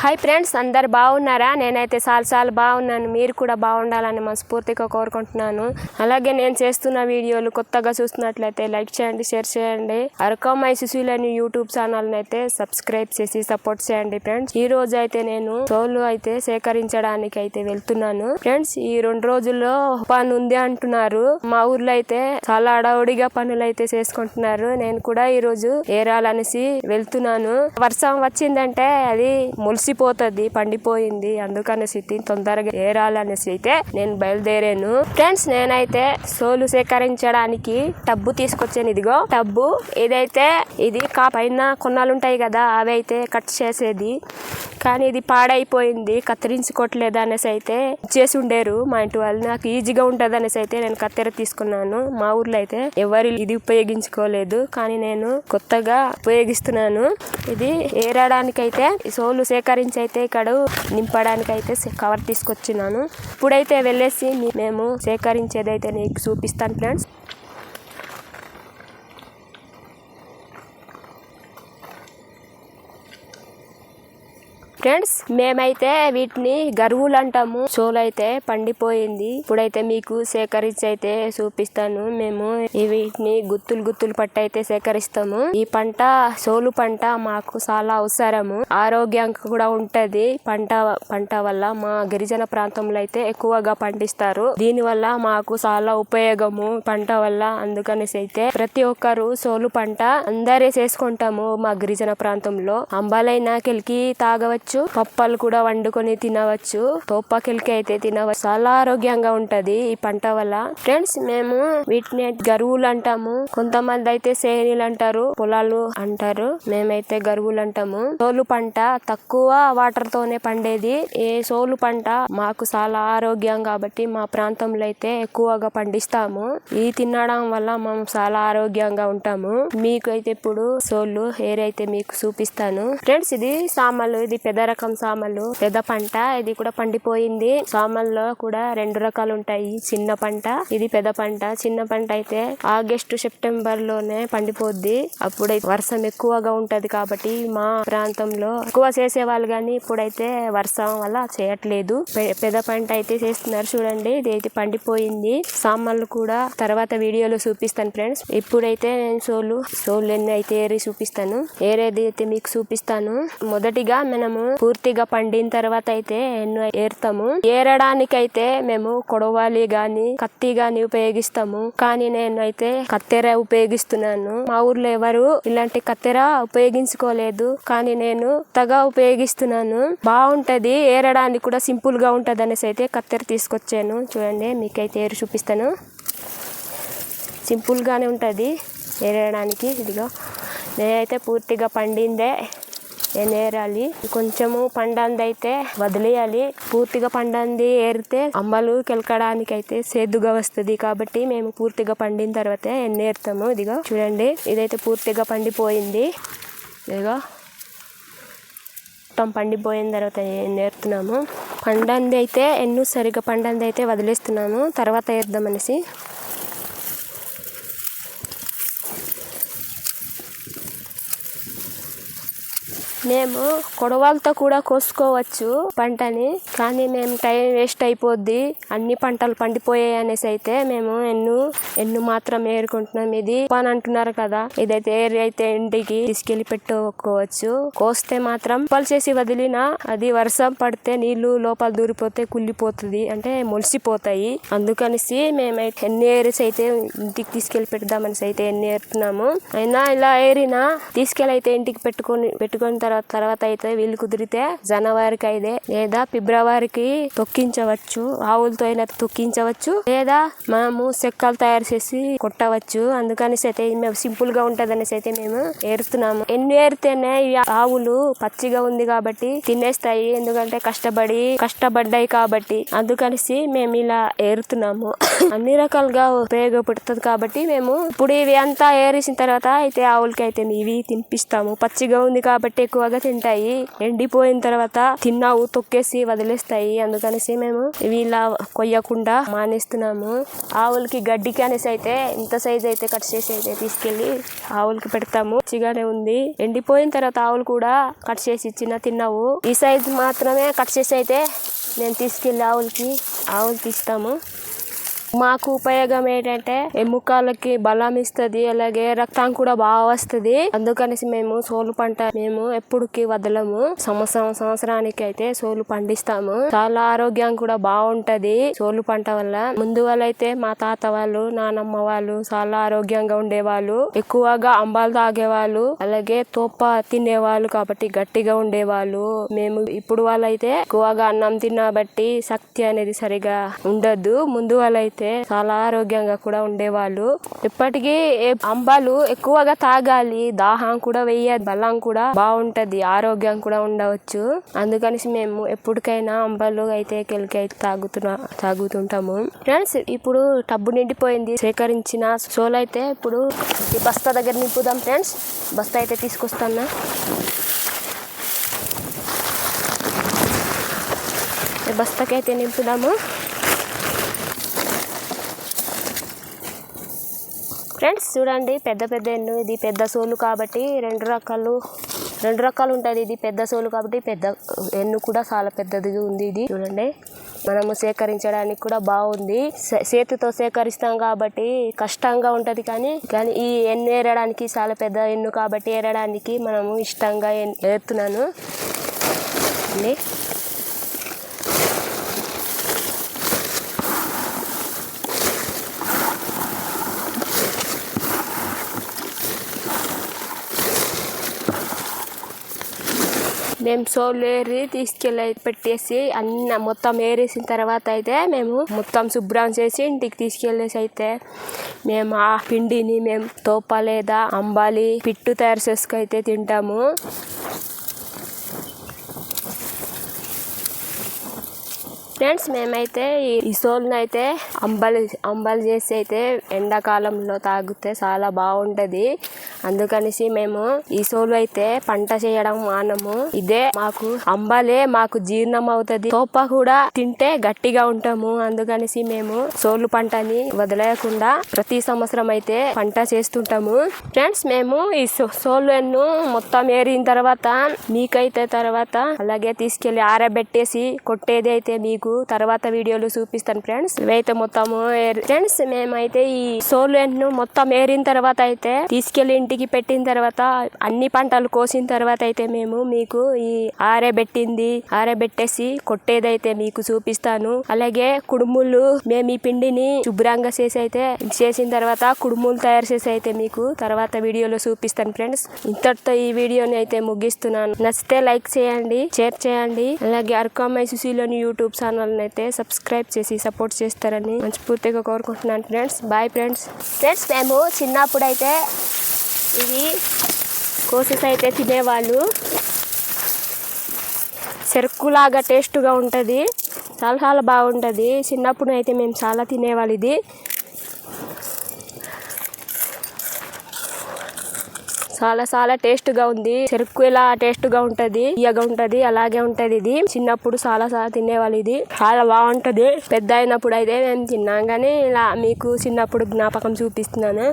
Hi friends అందరు బాగున్నారా? నేనైతే చాలా చాలా బాగున్నాను. మీరు కూడా బాగుండాలని మనస్ఫూర్తిగా కోరుకుంటున్నాను. అలాగే నేను చేస్తున్న వీడియోలు కొత్తగా చూస్తున్నట్లయితే లైక్ చేయండి షేర్ చేయండి. అరకమై సుశీలని యూట్యూబ్ ఛానల్ అయితే సబ్స్క్రైబ్ చేసి సపోర్ట్ చేయండి ఫ్రెండ్స్ ఈ రోజు అయితే నేను సోలు అయితే సేకరించడానికి అయితే వెళ్తున్నాను. ఫ్రెండ్స్ ఈ రెండు రోజుల్లో పని ఉంది అంటున్నారు. మా ఊర్లో అయితే చాలా అడవుడిగా పనులు అయితే చేసుకుంటున్నారు. నేను కూడా ఈ రోజు ఏరాలనేసి వెళ్తున్నాను. వర్షం వచ్చిందంటే అది ములిసిపోతుంది పండిపోయింది. అందుకనేసి తొందరగా ఏరాలనేసి అయితే నేను బయలుదేరాను. ఫ్రెండ్స్ నేనైతే సోలు సేకరించడానికి టబ్బు తీసుకొచ్చాను. ఇదిగో టబ్బు ఇదైతే ఇది కా పైన కొన్నాళ్ళు ఉంటాయి కదా అవి అయితే కట్ చేసేది. కానీ ఇది పాడైపోయింది కత్తిరించుకోవట్లేదు అనేసి అయితే చేసి ఉండేరు. మా ఇంటి వాళ్ళు నాకు ఈజీగా ఉంటుంది అనేసి అయితే నేను కత్తెర తీసుకున్నాను. మా ఊర్లో అయితే ఎవరు ఇది ఉపయోగించుకోలేదు కానీ నేను కొత్తగా ఉపయోగిస్తున్నాను. ఇది ఏరడానికైతే సోలు సేకరి సోలు అయితే ఇక్కడ నింపడానికి అయితే కవర్ తీసుకొచ్చినాను. ఇప్పుడైతే వెళ్ళేసి మేము సేకరించేది అయితే నీకు చూపిస్తాను ఫ్రెండ్స్. ఫ్రెండ్స్ మేమైతే వీటిని గరువులు అంటాము. సోలు అయితే పండిపోయింది. ఇప్పుడైతే మీకు సేకరించి అయితే చూపిస్తాను. మేము ఈ వీటిని గుత్తులు గుత్తులు పట్టు అయితే సేకరిస్తాము. ఈ పంట సోలు పంట మాకు చాలా అవసరము. ఆరోగ్యంగా కూడా ఉంటది. పంట పంట వల్ల మా గిరిజన ప్రాంతంలో అయితే ఎక్కువగా పండిస్తారు. దీని వల్ల మాకు చాలా ఉపయోగము. పంట వల్ల అందుకనేసి అయితే ప్రతి ఒక్కరు సోలు పంట అందరే చేసుకుంటాము మా గిరిజన ప్రాంతంలో. అంబాలైనా కెలికి తాగవచ్చు. పప్పలు కూడా వండుకొని తినవచ్చు. తోపకెలికి అయితే తినవచ్చు. చాలా ఆరోగ్యంగా ఉంటది ఈ పంట వల్ల. ఫ్రెండ్స్ మేము వీటిని గరువులు అంటాము. కొంతమంది అయితే సేనీలు అంటారు పొలాలు అంటారు. మేమైతే గరువులు అంటాము. సోలు పంట తక్కువ వాటర్ తోనే పండేది. ఏ సోలు పంట మాకు చాలా ఆరోగ్యం కాబట్టి మా ప్రాంతంలో అయితే ఎక్కువగా పండిస్తాము. ఈ తినడం వల్ల మేము చాలా ఆరోగ్యంగా ఉంటాము. మీకు అయితే ఇప్పుడు సోలు హెయిర్ అయితే మీకు చూపిస్తాను. ఫ్రెండ్స్ ఇది సామాన్లు ఇది పెద్ద పెద్ద రకం సామలు. పెద్ద పంట ఇది కూడా పండిపోయింది. సామల్లో కూడా రెండు రకాలు ఉంటాయి. చిన్న పంట ఇది పెద్ద పంట. చిన్న పంట అయితే ఆగస్టు సెప్టెంబర్లోనే పండిపోద్ది. అప్పుడైతే వర్షం ఎక్కువగా ఉంటది కాబట్టి మా ప్రాంతంలో ఎక్కువ చేసేవాళ్ళు కానీ ఇప్పుడైతే వర్షం వల్ల చేయట్లేదు. పెద్ద పంట అయితే చేస్తున్నారు చూడండి. ఇది అయితే పండిపోయింది. సామాన్లు కూడా తర్వాత వీడియోలో చూపిస్తాను ఫ్రెండ్స్. ఇప్పుడైతే నేను సోలు సోలు ఎన్ని అయితే ఏరి చూపిస్తాను. ఏరేది అయితే మీకు చూపిస్తాను. మొదటిగా మనము పూర్తిగా పండిన తర్వాత అయితే ఏరుతాము. ఏరడానికైతే మేము కొడవాలి గాని కత్తి గాని ఉపయోగిస్తాము. కానీ నేను అయితే కత్తెర ఉపయోగిస్తున్నాను. మా ఊర్లో ఎవరు ఇలాంటి కత్తెర ఉపయోగించుకోలేదు. కానీ నేను కొత్తగా ఉపయోగిస్తున్నాను. బాగుంటది. ఏరడానికి కూడా సింపుల్గా ఉంటది అనేసి అయితే కత్తెర తీసుకొచ్చాను. చూడండి మీకైతే ఏరు చూపిస్తాను. సింపుల్ గానే ఉంటది. ఏరడానికి ఇదిగో నేనైతే పూర్తిగా పండిందే. నేను కొంచెము పండంది అయితే వదిలేయాలి. పూర్తిగా పండంది ఏరితే అమ్మలు కెలకడానికి అయితే సేదుగా వస్తుంది కాబట్టి మేము పూర్తిగా పండిన తర్వాత ఎన్నేరుతాము. ఇదిగో చూడండి. ఇదైతే పూర్తిగా పండిపోయింది. ఇదిగో మొత్తం పండిపోయిన తర్వాత నేర్తున్నాము పండంది అయితే ఎన్ను సరిగా పండంది అయితే వదిలేస్తున్నాము. తర్వాత వేద్దామనేసి మేము కొడవలతో కూడా కోసుకోవచ్చు పంటని కానీ మేము టైం వేస్ట్ అయిపోద్ది. అన్ని పంటలు పండిపోయాయి అనేసి అయితే మేము ఎన్ను ఎన్ను మాత్రం ఏరుకుంటున్నాం. ఇది పని అంటున్నారు కదా. ఇదైతే ఏరి అయితే ఇంటికి తీసుకెళ్ళి పెట్టుకోవచ్చు. కోస్తే మాత్రం పలు చేసి వదిలినా అది వర్షం పడితే నీళ్ళు లోపల దూరిపోతే కుళ్ళిపోతుంది. అంటే మొలిసిపోతాయి. అందుకనేసి మేమైతే ఎన్ని ఏరిసి అయితే ఇంటికి తీసుకెళ్ళి పెడదామనేసి అయితే ఎన్ని ఏరుతున్నాము. అయినా ఇలా ఏరినా తీసుకెళ్ళి అయితే ఇంటికి పెట్టుకొని పెట్టుకున్న తర్వాత తర్వాత అయితే వీళ్ళు కుదిరితే జనవరికి అయితే లేదా ఫిబ్రవరికి తొక్కించవచ్చు ఆవులతో అయినా తొక్కించవచ్చు లేదా మనము చెక్కలు తయారు చేసి కొట్టవచ్చు. అందుకనేసి అయితే మేము సింపుల్గా ఉంటదనేసి అయితే మేము ఏరుతున్నాము. ఎన్ని ఏరితేనే ఆవులు పచ్చిగా ఉంది కాబట్టి తినేస్తాయి. ఎందుకంటే కష్టపడి కష్టపడ్డాయి కాబట్టి అందుకనేసి మేము ఇలా ఏరుతున్నాము. అన్ని రకాలుగా ఉపయోగపడుతుంది కాబట్టి మేము ఇప్పుడు ఇవి అంతా ఏరేసిన తర్వాత అయితే ఆవులకి అయితే ఇవి తినిపిస్తాము. పచ్చిగా ఉంది కాబట్టి ఎక్కువ ఎక్కువగా తింటాయి. ఎండిపోయిన తర్వాత తిన్నావు తొక్కేసి వదిలేస్తాయి. అందుకనేసి మేము ఇవి ఇలా కొయ్యకుండా మానేస్తున్నాము. ఆవులకి గడ్డికి అనేసి అయితే ఇంత సైజ్ అయితే కట్ చేసి అయితే తీసుకెళ్ళి ఆవులకి పెడతాము. మంచిగానే ఉంది. ఎండిపోయిన తర్వాత ఆవులు కూడా కట్ చేసి ఇచ్చిన తిన్నావు. ఈ సైజ్ మాత్రమే కట్ చేసి అయితే నేను తీసుకెళ్ళి ఆవులకి ఆవులకి ఇస్తాము. మాకు ఉపయోగం ఏంటంటే ఎముకలకి బలం ఇస్తుంది అలాగే రక్తం కూడా బాగా వస్తుంది. అందుకనేసి మేము సోలు పంట మేము ఎప్పుడుకి వదలము. సంవత్సరం సంవత్సరానికి అయితే సోలు పండిస్తాము. చాలా ఆరోగ్యం కూడా బాగుంటది సోలు పంట వల్ల. ముందు వాళ్ళైతే మా తాత వాళ్ళు నానమ్మ వాళ్ళు చాలా ఆరోగ్యంగా ఉండేవాళ్ళు. ఎక్కువగా అంబాలు తాగేవాళ్ళు అలాగే తోప తినేవాళ్ళు కాబట్టి గట్టిగా ఉండేవాళ్ళు. మేము ఇప్పుడు వాళ్ళైతే ఎక్కువగా అన్నం తినబట్టి శక్తి అనేది సరిగా ఉండదు. ముందు వాళ్ళైతే చాలా ఆరోగ్యంగా కూడా ఉండేవాళ్ళు. ఇప్పటికీ ఏ- అంబాలు ఎక్కువగా తాగాలి. దాహం కూడా వెయ్యదు బలం కూడా బాగుంటది. ఆరోగ్యం కూడా ఉండవచ్చు. అందుకనేసి మేము ఎప్పటికైనా అంబాలు అయితే కెలికి అయితే తాగుతున్నా తాగుతుంటాము. ఫ్రెండ్స్ ఇప్పుడు టబ్బు నిండిపోయింది. సేకరించిన సోలు అయితే ఇప్పుడు ఈ బస్తా దగ్గర నింపుదాం ఫ్రెండ్స్. బస్తా అయితే తీసుకొస్తాను. ఈ బస్తాకైతే నింపుదాము. ఫ్రెండ్స్ చూడండి పెద్ద పెద్ద ఎన్ను ఇది పెద్ద సోలు కాబట్టి రెండు రకాలు రెండు రకాలు ఉంటుంది ఇది పెద్ద సోలు కాబట్టి పెద్ద ఎన్ను కూడా చాలా పెద్దదిగా ఉంది ఇది. చూడండి మనము సేకరించడానికి కూడా బాగుంది. చేతితో సేకరిస్తాం కాబట్టి కష్టంగా ఉంటుంది కానీ కానీ ఈ ఎన్ను ఏరడానికి చాలా పెద్ద ఎన్ను కాబట్టి ఏరడానికి మనము ఇష్టంగా ఎన్- ఏరుతున్నాను. అండి. మేము సోలు ఏరి తీసుకెళ్ళి పెట్టేసి అన్న మొత్తం ఏరేసిన తర్వాత అయితే మేము మొత్తం శుభ్రం చేసి ఇంటికి తీసుకెళ్ళేసి అయితే మేము ఆ పిండిని మేము తోప లేదా అంబాలి పిట్టు తయారు చేసుకైతే తింటాము. ఫ్రెండ్స్ మేమైతే ఈ- ఈ సోల్ని అయితే అంబలి అంబలి చేసి అయితే ఎండాకాలంలో తాగితే చాలా బాగుంటుంది. అందుకనేసి మేము ఈ సోలు అయితే పంట చేయడం మానము. ఇదే మాకు అంబలే మాకు జీర్ణం అవుతుంది తోప కూడా తింటే గట్టిగా ఉంటాము. అందుకనేసి మేము సోలు పంటని వదిలేయకుండా ప్రతి సంవత్సరం అయితే పంట చేస్తుంటాము. ఫ్రెండ్స్ మేము ఈ సో- సోలు ఎన్ను మొత్తం ఏరిన తర్వాత మీకైతే తర్వాత అలాగే తీసుకెళ్ళి ఆరబెట్టేసి కొట్టేది అయితే మీకు తర్వాత వీడియోలు చూపిస్తాను ఫ్రెండ్స్. ఇవైతే మొత్తము ఫ్రెండ్స్ మేమైతే ఈ సోలు ఎన్ను మొత్తం ఏరిన తర్వాత అయితే తీసుకెళ్ళి ఇంటికి పెట్టిన తర్వాత అన్ని పంటలు కోసిన తర్వాత అయితే మేము మీకు ఈ ఆరబెట్టింది ఆరబెట్టేసి కొట్టేదైతే మీకు చూపిస్తాను. అలాగే కుడుములు మేము ఈ పిండిని శుభ్రంగా చేసి అయితే చేసిన తర్వాత కుడుములు తయారు చేసి అయితే మీకు తర్వాత వీడియోలో చూపిస్తాను ఫ్రెండ్స్. ఇంతటితో ఈ వీడియోని అయితే ముగిస్తున్నాను. నచ్చితే లైక్ చేయండి షేర్ చేయండి. అలాగే అర్కామై సుశీలోని యూట్యూబ్ ఛానల్ అయితే సబ్స్క్రైబ్ చేసి సపోర్ట్ చేస్తారని మనస్ఫూర్తిగా కోరుకుంటున్నాను ఫ్రెండ్స్. Bye friends. ఫ్రెండ్స్ మేము చిన్నప్పుడు అయితే ఇవి కోసెస్ అయితే తినేవాళ్ళు. చెరుకులాగా టేస్ట్గా ఉంటుంది. చాలా చాలా బాగుంటుంది. చిన్నప్పుడు అయితే మేము చాలా తినేవాళ్ళు ఇది. చాలా చాలా టేస్ట్గా ఉంది. చెరుకు ఎలా టేస్ట్గా ఇయ్యగా ఉంటుంది అలాగే ఉంటుంది ఇది. చిన్నప్పుడు చాలా చాలా తినేవాళ్ళు ఇది. చాలా బాగుంటది. పెద్ద అయినప్పుడు అయితే మేము తిన్నాం కానీ ఇలా మీకు చిన్నప్పుడు జ్ఞాపకం చూపిస్తున్నాను.